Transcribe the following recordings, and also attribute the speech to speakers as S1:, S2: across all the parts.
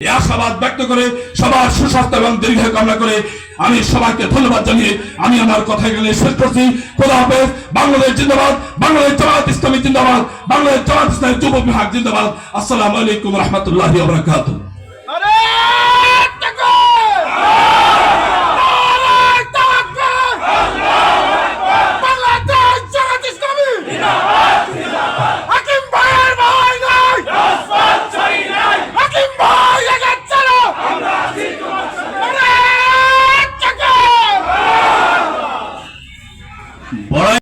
S1: আশাবাদ ব্যক্ত করে সবার সুস্বাস্থ্য এবং দীর্ঘ কামনা করে আমি সবাইকে ধন্যবাদ জানিয়ে আমি আমার কথা এখানে শেষ করছি। খোদা হাফেজ, বাংলাদেশ জিন্দাবাদ, বাংলাদেশ জামাত ইসলামী জিন্দাবাদ, বাংলাদেশ জামাত ইসলামী যুব বিভাগ জিন্দাবাদ। আসসালামু আলাইকুম রহমতুল্লাহ
S2: বাংলাদেশ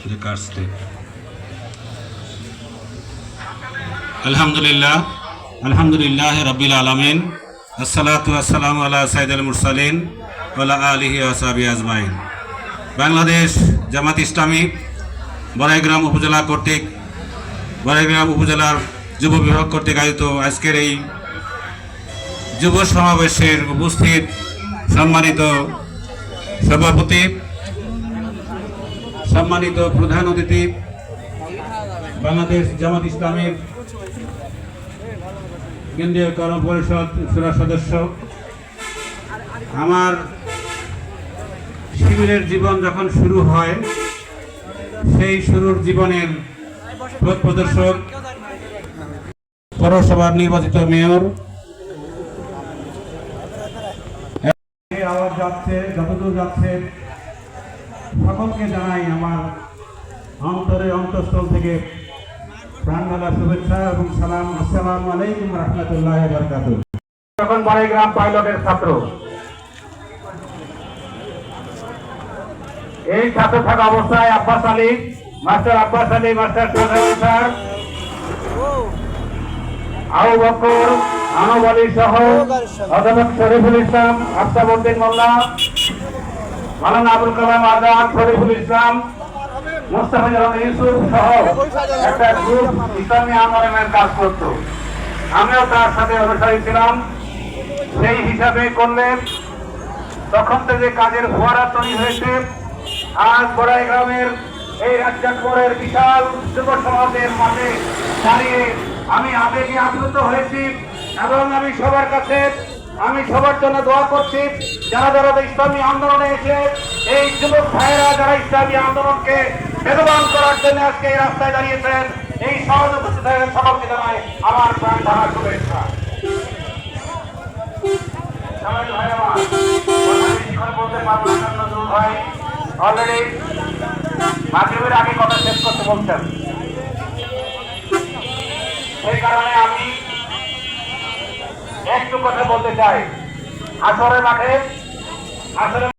S3: কাটতে আলহামদুলিল্লাহ আলহামদুলিল্লাহ রবিল আলমিন আসসালাতু আসসালাম আল্লাহ সাইদুল মুরসালিন ওলা আলিহি আসাবি আজমাইন বাংলাদেশ জামাত ইসলামী বড়াইগ্রাম উপজেলা কর্তৃক বড়াইগ্রাম উপজেলার যুব বিভাগ কর্তৃক আয়োজিত আজকের এই যুব সমাবেশের উপস্থিত সম্মানিত সভাপতি সম্মানিত প্রধান অতিথি বাংলাদেশ জামাত ইসলামের কেন্দ্রীয় কর্ম পরিষদ সুরা সদস্য আমার শিবিরের জীবন যখন শুরু হয় সেই শুরুর জীবনের পথ প্রদর্শক পৌরসভার নির্বাচিত মেয়র যাচ্ছে যতদূর যাচ্ছে সকলকে জানাই আমার অন্তরে অন্তঃস্থল থেকে প্রাণঢালা শুভেচ্ছা এবং সালাম। আসসালামু আলাইকুম রহমতুল্লাহ বরকাত
S4: তখন বাড়াইগ্রাম পাইলটের ছাত্র। এই ছাত্র থাকা অবস্থায় Abbas Ali master Abbas Ali master sir Abu Bakar আনব আলী সহ অধ্যাপক শরীফুল ইসলাম আফতাবুদ্দিন মোল্লা মালানা আবুল কালাম আজাদ শরীফুল ইসলাম, মুস্তাফিজুর ইউসুফ সহ একটা গ্রুপ ইসলামী আন্দোলনের কাজ করত। আমিও তার সাথে অনুসারী ছিলাম। সেই হিসাবে করলে তখন থেকে কাজের ফোয়ারা তৈরি হয়েছে। আজ বড়াই গ্রামের এই রাজ্জাকপুরের বিশাল যুব সমাজের মাঝে দাঁড়িয়ে আমি আবেগে আপ্লুত হয়েছি এবং আমি সবার কাছে আমি সবার জন্য দোয়া করছি, যারা যারা ইসলামী আন্দোলনে এসে এই যুবক ভাইয়েরা যারা ইসলামী আন্দোলনকে বেগবান করার জন্য আজকে এই রাস্তায় দাঁড়িয়েছেন, এই সহজ উপস্থিত হয়েছেন জানাই আমার প্রাণ ঢালার শুভেচ্ছা। আগে কথা শেষ করতে বলছেন। সেই কারণে আমি একটু কথা বলতে চাই। আসরের মাঠে আসরের